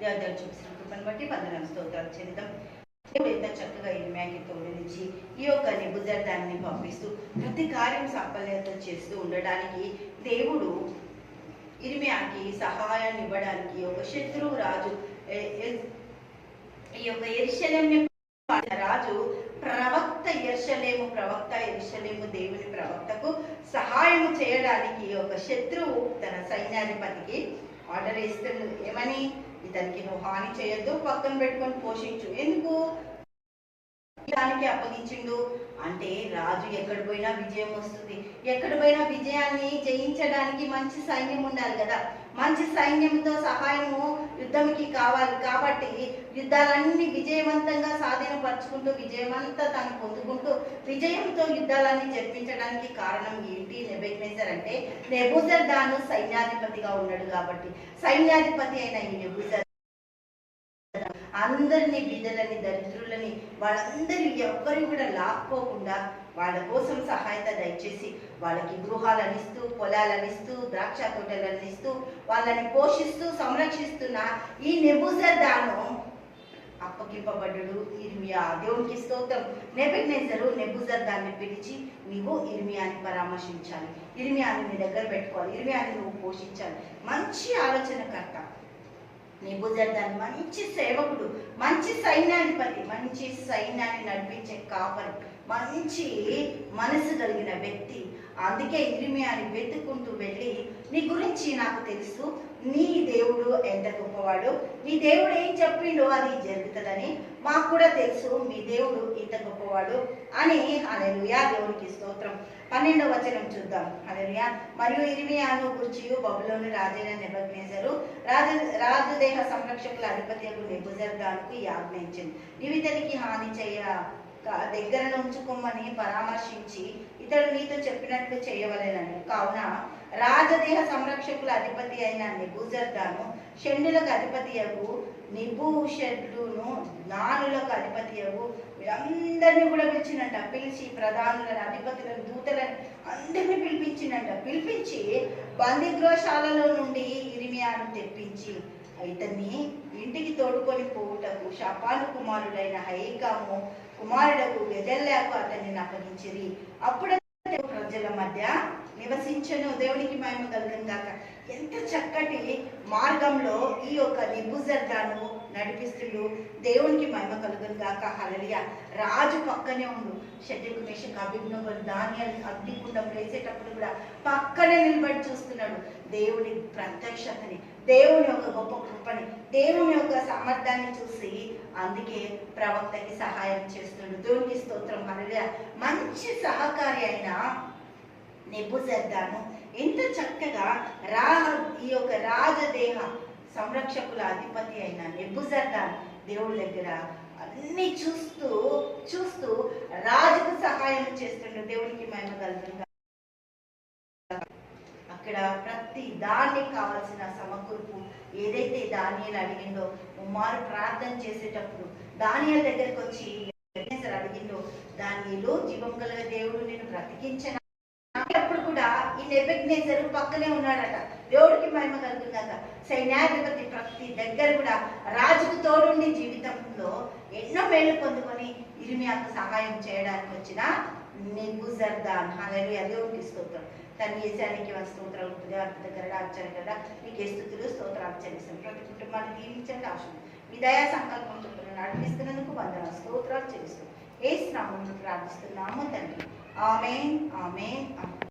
దేవతలు చూపిస్తున్న కృపను బట్టి వందనం స్తోత్రాలు చెందుతాం. ఎంత చక్కగా ఇర్మ్యాకి తోడునిచ్చి ఈ యొక్క నిబుద్ధార్థాన్ని పంపిస్తూ ప్రతి కార్యం సాఫల్యత చేస్తూ ఉండడానికి దేవుడు ఇరిమ్యాకి సహాయాన్ని ఇవ్వడానికి ఒక శత్రువు రాజు ఈ యొక్క ఎరిశల్యం రాజు ప్రవక్త ఎర్షలేము ప్రవక్త ఎర్షలేము దేవుని ప్రవక్తకు సహాయం చేయడానికి ఒక శత్రువు తన సైన్యాధిపతికి ఆర్డర్ ఇస్తున్నది ఏమని? ఇతనికి నువ్వు హాని చేయొద్దు పక్కన పెట్టుకొని పోషించు. ఎందుకు? దానికి అప్పగించిండు. అంటే రాజు ఎక్కడ పోయినా విజయం వస్తుంది. ఎక్కడ పోయినా విజయాన్ని జయించడానికి మంచి సైన్యం ఉండాలి కదా. మంచి సైన్యంతో సహాయము యుద్ధంకి కావాలి. కాబట్టి యుద్ధాలన్నీ విజయవంతంగా సాధనపరుచుకుంటూ విజయమంతా తాను పొందుకుంటూ విజయంతో యుద్ధాలన్నీ జరిపించడానికి కారణం ఏంటి? నెబెగ్నేజర్ అంటే నెబుజర్ దాను సైన్యాధిపతిగా ఉన్నాడు కాబట్టి. సైన్యాధిపతి అయిన ఈ నెబుజర్ అందరినీ బిడ్డలని దరిద్రులని వాళ్ళందరూ ఎవ్వరు కూడా లాక్కోకుండా వాళ్ళ కోసం సహాయత దయచేసి వాళ్ళకి గృహాలు అనిస్తూ పొలాలు అనిస్తూ ద్రాక్ష తోటలు అందిస్తూ వాళ్ళని పోషిస్తూ సంరక్షిస్తున్న ఈ నెబుజర్ దాను అప్పగింపబడ్డడు. ఇర్మియా దేవునికి స్తోత్రం. నెబెగ్నేజరు నెబుజర్ దాన్ని పిలిచి నీవు ఇర్మియాని పరామర్శించాలి. ఇర్మియాని నీ దగ్గర పెట్టుకోవాలి. ఇర్మియాని నువ్వు పోషించాలి. మంచి ఆలోచనకర్త. నిబుజర్దాన్ మంచి సేవకుడు మంచి సైన్యాధిపతి మంచి సైన్యాన్ని నడిపించే కాపరి మంచి మనసు కలిగిన వ్యక్తి అందుకే ఇరిమియాని వెతుక్కుంటూ వెళ్ళి నీ గురించి నాకు తెలుసు. నీ దేవుడు ఎంత గొప్పవాడు? నీ దేవుడు ఏం చెప్పిండో అది జరుగుతుందని మాకు కూడా తెలుసు. మీ దేవుడు ఇంత గొప్పవాడు అని. అనరుయా దేవునికి స్తోత్రం. పన్నెండవ వచనం చూద్దాం. హల్లెలూయా! మరియు ఇరిమియాను గురించి బబులోని రాజైన నెబగ్నేజరు రాజు రాజుదేహ సంరక్షకుల అధిపతి నెబుజర్దానికి ఆజ్ఞయించింది నివితనికి హాని చేయ క- దగ్గర ఉంచుకోమని పరామర్శించి ఇతడు నీతో చెప్పినట్లు చేయవలెనని. కావున రాజదేహ సంరక్షకుల అధిపతి అయిన నెబూజర్దాను షెండులకు అధిపతి అగు నిబూషెడ్డును నానులకు అధిపతి అగు వీళ్ళందరినీ కూడా పిలిచినంట. పిలిచి ప్రధానులను అధిపతులను దూతలను అందరినీ పిలిపించినంట. పిలిపించి బందిగృహశాలలో నుండి ఇరిమియాను తెప్పించి ఇతన్ని ఇంటికి తోడుకొని పోవుటకు షపాను కుమారుడైన హైకాము కుమారుడకు గజల్లాకు అతన్ని అప్పగించిరి అప్పుడు ప్రజల మధ్య నివసించను దేవునికి మేము కలగం గాక. ఎంత చక్కటి మార్గంలో ఈ యొక్క నిబుజర్దాను నడిపిస్తుడు. దేవునికి మహిమ కలుగును గాక. హలలియ రాజు పక్కనే ఉండు. షడ్డకు మేషకు అభిజ్ఞలు ధాన్యాలు అగ్నికుండం వేసేటప్పుడు కూడా పక్కనే నిలబడి చూస్తున్నాడు. దేవుని ప్రత్యక్షతని దేవుని యొక్క గొప్ప కృపని దేవుని యొక్క సామర్థ్యాన్ని చూసి అందుకే ప్రవక్తకి సహాయం చేస్తున్నాడు దేవునికి స్తోత్రం. హలలియ మంచి సహకారి అయిన నెబుజర్దాను ఎంత చక్కగా రా ఈ యొక్క రాజదేహ సంరక్షకుల అధిపతి అయిన నెబుజర్దాన్ దేవుడి దగ్గర అన్ని చూస్తూ చూస్తూ రాజుకు సహాయం చేస్తుండే దేవునికి మహిమ కలుగుతుంది. అక్కడ ప్రతి దానికి కావాల్సిన సమకూర్పు ఏదైతే దానియలు అడిగిందో ఉమ్మారు ప్రార్థన చేసేటప్పుడు దానియల దగ్గరకు వచ్చి అడిగిందో దానిలో జీవం కలిగే దేవుడు నేను బ్రతికించిన? ఈ నెబెగ్నేజర్ పక్కనే ఉన్నాడట. దేవుడికి మహిమ కలుగుతుందట. సైన్యాధిపతి ప్రతి దగ్గర కూడా రాజుకు తోడుండి జీవితంలో ఎన్నో మేలు పొందుకొని ఇరిమియాకు సహాయం చేయడానికి వచ్చిన నిబుజర్దాన్. హల్లెలూయా. దేవుడికి స్తోత్రం. తన ఏసానికి స్తోత్రాలు ఉంటుంది అద్భుత గరడ ఆచారం కదా. నీకే స్థుతులు స్తోత్రాలు చెల్లిస్తాం ప్రతి కుటుంబాన్ని దీవించండి ఆశలు మీ దయా సంకల్పం చొప్పున నడిపిస్తున్నందుకు వందన స్తోత్రాలు చెల్లిస్తాం ఏ స్నామంలో ప్రార్థిస్తున్నాము తండ్రి. ఆమె ఆమె ఆమె